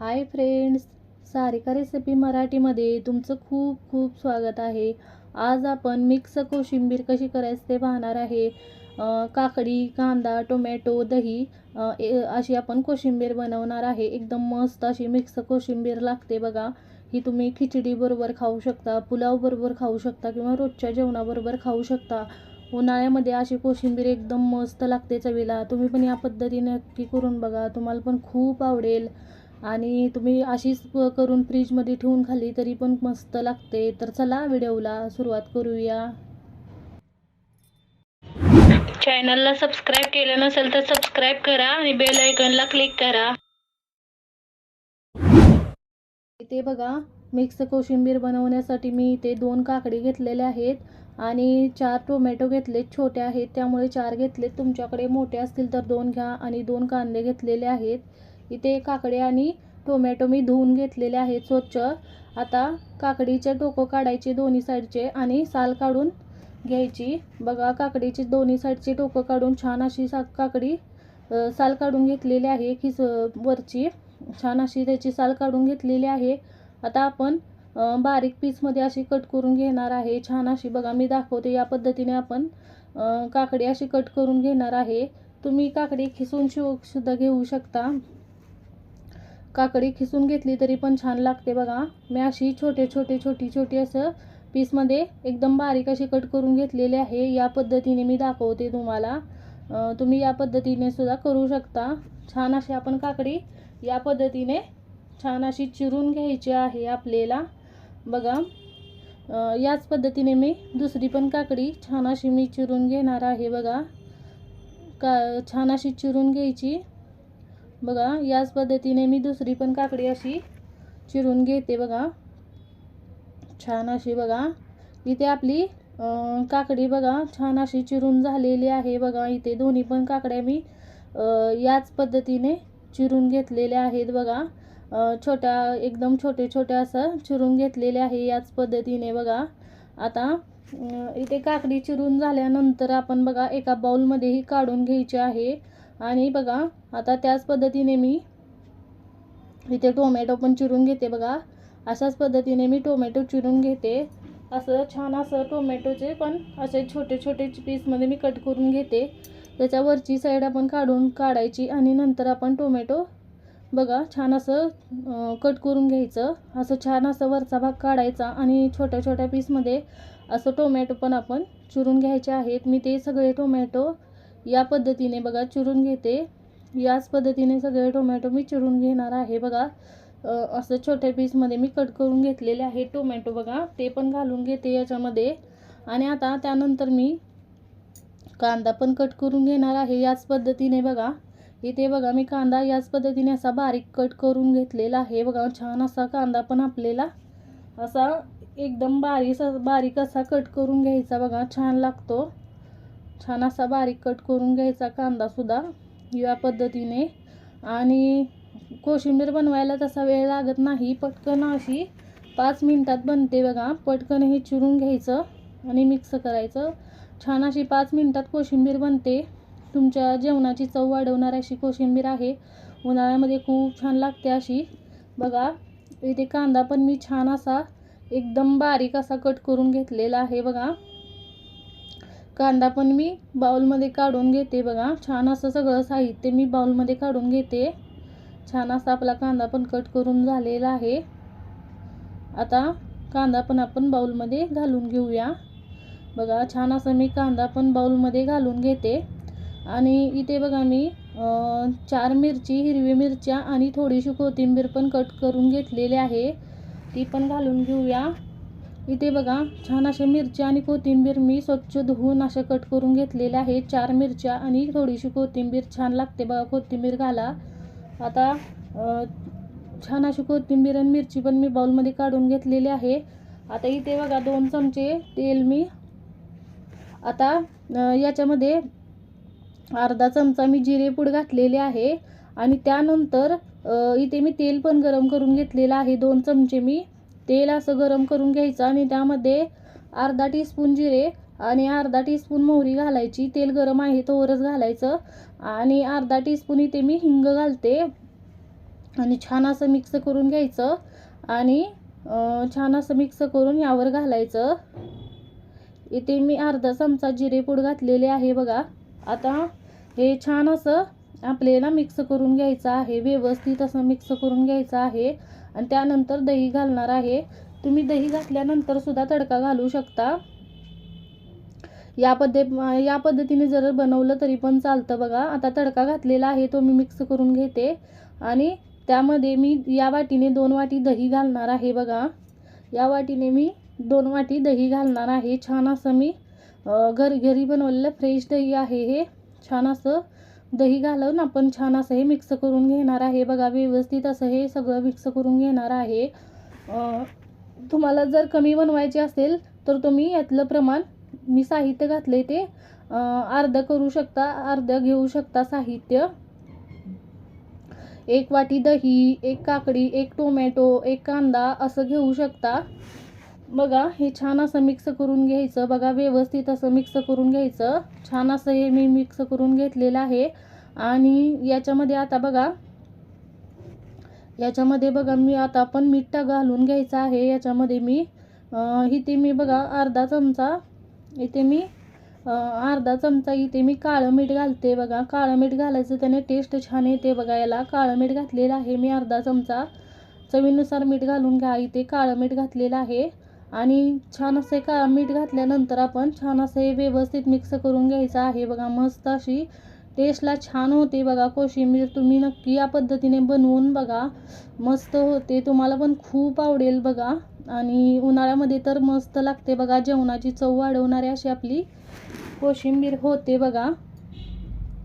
Hi friends Sarika recipe मराठीमध्ये तुमचं खूप खूप स्वागत आहे. आज आपण मिक्स कोशिंबीर कशी करायचं ते पाहणार आहे. काकडी कांदा टोमॅटो दही ए- अशी आपण कोशिंबीर बनवणार आहे. एकदम मस्त अशी मिक्स कोशिंबीर लागते बघा. ही तुम्ही खिचडीबरोबर खाऊ शकता पुलावबरोबर खाऊ शकता किंवा रोजच्या जेवणाबरोबर खाऊ शकता. उन्हाळ्यामध्ये अशी कोशिंबीर एकदम मस्त लागते चवीला. तुम्ही पण या पद्धतीने नक्की करून बघा. तुम्हाला पण खूप आवडेल. आणि तुम्ही अशीच करून फ्रीजमध्ये ठेवून खाल्ली तरी पण मस्त लागते. तर चला व्हिडिओला सुरुवात करूया. चॅनलला सबस्क्राईब केलं नसेल तर सबस्क्राईब करा आणि बेल आयकॉनला क्लिक करा. इथे बघा मिक्स कोशिंबीर बनवण्यासाठी मी इथे दोन काकडी घेतलेल्या आहेत आणि चार टोमॅटो घेतलेत छोटे आहेत. त्यामुळे चार घेतलेत. तुमच्याकडे मोठे असतील तर दोन घ्या आणि दोन कांदे घेतलेले आहेत. इथे काकडे आणि टोमॅटो मी धुवून घेतलेले आहेत स्वच्छ. आता काकडीचे टोकं काढायचे दोन्ही साईडचे आणि साल काढून घ्यायची. बघा काकडीचे दोन्ही साईडचे टोकं काढून छान अशी सा काकडी साल काढून घेतलेली आहे. खिस वरची छान अशी त्याची साल काढून घेतलेली आहे. आता आपण बारीक पीसमध्ये अशी कट करून घेणार आहे. छान अशी बघा मी दाखवते या पद्धतीने आपण काकडी अशी कट करून घेणार आहे. तुम्ही काकडी खिसून शिव सुद्धा घेऊ शकता. काकडी खिसून घेतली तरी पण छान लागते बघा. मी अशी छोटे छोटे छोटी छोटी असं पीसमध्ये एकदम बारीक अशी कट करून घेतलेली आहे. या पद्धतीने मी दाखवते तुम्हाला. तुम्ही या पद्धतीने सुद्धा करू शकता. छान अशी आपण काकडी या पद्धतीने छान अशी चिरून घ्यायची आहे आपल्याला. बघा. याच पद्धतीने मी दुसरी पण काकडी छान अशी मी चिरून घेणार आहे बघा. का छान अशी चिरून घ्यायची. बघा याच पद्धतीने मी दुसरी पण काकडी अशी चिरून घेते बघा. छान अशी बघा. इथे आपली काकडी बघा छान अशी चिरून झालेली आहे बघा. इथे दोन्ही पण काकड्या मी याच पद्धतीने चिरून घेतलेल्या आहेत बघा. छोट्या एकदम छोटे छोटे असं चिरून घेतलेले आहे याच पद्धतीने बघा. आता इथे काकडी चिरून झाल्यानंतर आपण बघा एका बाउलमध्येही काढून घ्यायची आहे. आणि बघा आता त्याच पद्धतीने मी इथे टोमॅटो पण चिरून घेते बघा. अशाच पद्धतीने मी टोमॅटो चिरून घेते. असं छान असं टोमॅटोचे पण असे छोटे छोटे पीसमध्ये मी कट करून घेते. त्याच्यावरची साईड आपण काढून काढायची आणि नंतर आपण टोमॅटो बघा छान असं कट करून घ्यायचं. असं छान असं वरचा भाग काढायचा आणि छोट्या छोट्या पीसमध्ये असं टोमॅटो पण आपण चिरून घ्यायचे आहेत. मी ते सगळे टोमॅटो या पद्धतीने बघा चिरून घेते. याच पद्धतीने सगळे टोमॅटो मी चिरून घेणार आहे बघा. असं छोट्या पीसमध्ये मी कट करून घेतलेले आहे टोमॅटो बघा. ते पण घालून घेते याच्यामध्ये. आणि आता त्यानंतर मी कांदा पण कट करून घेणार आहे याच पद्धतीने बघा. इथे बघा मी कांदा याच पद्धतीने असा बारीक कट करून घेतलेला आहे बघा. छान असा कांदा पण आपल्याला असा एकदम बारीक बारीक असा कट करून घ्यायचा बघा. छान लागतो. छान असा बारीक कट करून घ्यायचा कांदासुद्धा या पद्धतीने. आणि कोशिंबीर बनवायला तसा वेळ लागत नाही पटकन अशी पाच मिनटात बनते बघा. पटकन हे चिरून घ्यायचं आणि मिक्स करायचं. छान अशी पाच मिनटात कोशिंबीर बनते. तुमच्या जेवणाची चव वाढवणारी अशी कोशिंबीर आहे. उन्हाळ्यामध्ये खूप छान लागते अशी. बघा इथे कांदा पण मी छान असा एकदम बारीक असा कट करून घेतलेला आहे बघा. कांदा पण मी बाउलमध्ये काढून घेते बघा. छान असं सगळं साहित्य मी बाउलमध्ये काढून घेते. छान असा आपला कांदा पण कट करून झालेला आहे. आता कांदा पण आपण बाउलमध्ये घालून घेऊया. बघा छान असं मी कांदा पण बाउलमध्ये घालून घेते. आणि इथे बघा मी चार मिरची हिरवी मिरच्या आणि थोडीशी कोथिंबीर पण कट करून घेतलेली आहे. ती पण घालून घेऊया. इथे बघा छान अशा मिरच्या आणि कोथिंबीर मी स्वच्छ धुवून अशा कट करून घेतलेल्या आहे चार मिरच्या आणि थोडीशी कोथिंबीर छान लागते बघा कोथिंबीर घाला. आता छान अशी कोथिंबीर आणि मिरची पण मी बाउलमध्ये काढून घेतलेली आहे. आता इथे बघा दोन चमचे तेल मी आता याच्यामध्ये अर्धा चमचा मी जिरेपूड घातलेले आहे. आणि त्यानंतर इथे मी तेल पण गरम करून घेतलेलं आहे. दोन चमचे मी तेल असं गरम करून घ्यायचं आणि त्यामध्ये अर्धा टीस्पून जिरे आणि अर्धा टीस्पून मोहरी घालायची. तेल गरम आहे तोवरच घालायचं. आणि अर्धा टीस्पून इथे मी हिंग घालते. आणि छान असं मिक्स करून घ्यायचं. आणि छान असं मिक्स करून यावर घालायचं. इथे मी अर्धा चमचा जिरेपूड घातलेले आहे बघा. आता हे छान असं आपल्याला मिक्स करून घ्यायचं आहे. व्यवस्थित असं मिक्स करून घ्यायचं आहे. आणि त्यानंतर दही घालणार आहे. तुम्ही दही घातल्यानंतर सुद्धा तडका घालू शकता. या पद्धत या पद्धतीने जर बनवलं तरी पण चालतं बघा. आता तडका घातलेला आहे तो मी मिक्स करून घेते. आणि त्यामध्ये मी या वाटीने दोन वाटी दही घालणार आहे बघा. या वाटीने मी दोन वाटी दही घालणार आहे. छान असं मी घर घरी बनवलेलं फ्रेश दही आहे हे. छान असं दही घालून आपण छान असं हे मिक्स करून घेणार आहे. बघा व्यवस्थित असं हे सगळं मिक्स करून घेणार आहे. तुम्हाला जर कमी बनवायचे असेल तर तुम्ही यातलं प्रमाण मी साहित्य घातले ते अर्धं करू शकता अर्धं घेऊ शकता साहित्य. एक वाटी दही एक काकडी एक टोमॅटो एक कांदा असं घेऊ शकता. बघा हे छान असं मिक्स करून घ्यायचं. बघा व्यवस्थित असं मिक्स करून घ्यायचं. छान असं हे मी मिक्स करून घेतलेलं आहे. आणि याच्यामध्ये आता बघा याच्यामध्ये बघा मी आता पण मीठ घालून घ्यायचं आहे. याच्यामध्ये मी इथे मी बघा अर्धा चमचा इथे मी अर्धा चमचा इथे मी काळं मीठ घालते बघा. काळं मीठ घालायचं त्याने टेस्ट छान येते बघा याला. काळं मीठ घातलेलं आहे मी अर्धा चमचा. चवीनुसार मीठ घालून घ्या. इथे काळं मीठ घातलेलं आहे. आणि छान असे का मीठ घातल्यानंतर आपण छान असं हे व्यवस्थित मिक्स करून घ्यायचं आहे. बघा मस्त अशी टेस्टला छान होते बघा कोशिंबीर. तुम्ही नक्की या पद्धतीने बनवून बघा. मस्त होते तुम्हाला पण खूप आवडेल बघा. आणि उन्हाळ्यामध्ये तर मस्त लागते बघा जेवणाची चव वाढवणारी अशी आपली कोशिंबीर होते बघा.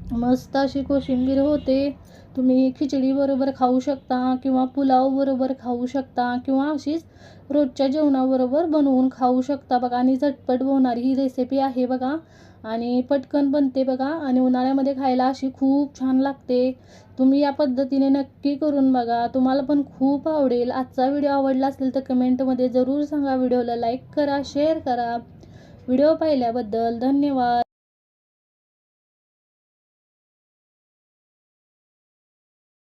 मस्त अशी कोशिंबीर होते. तुम्ही खिचडीबरोबर खाऊ शकता किंवा पुलावबरोबर खाऊ शकता किंवा अशीच रोजच्या जेवणाबरोबर बनवून खाऊ शकता बघा. आणि झटपट होणारी ही रेसिपी आहे बघा. आणि पटकन बनते बघा. आणि उन्हाळ्यामध्ये खायला अशी खूप छान लागते. तुम्ही या पद्धतीने नक्की करून बघा. तुम्हाला पण खूप आवडेल. आजचा व्हिडिओ आवडला असेल तर कमेंटमध्ये जरूर सांगा. व्हिडिओला लाईक करा शेअर करा. व्हिडिओ पाहिल्याबद्दल धन्यवाद.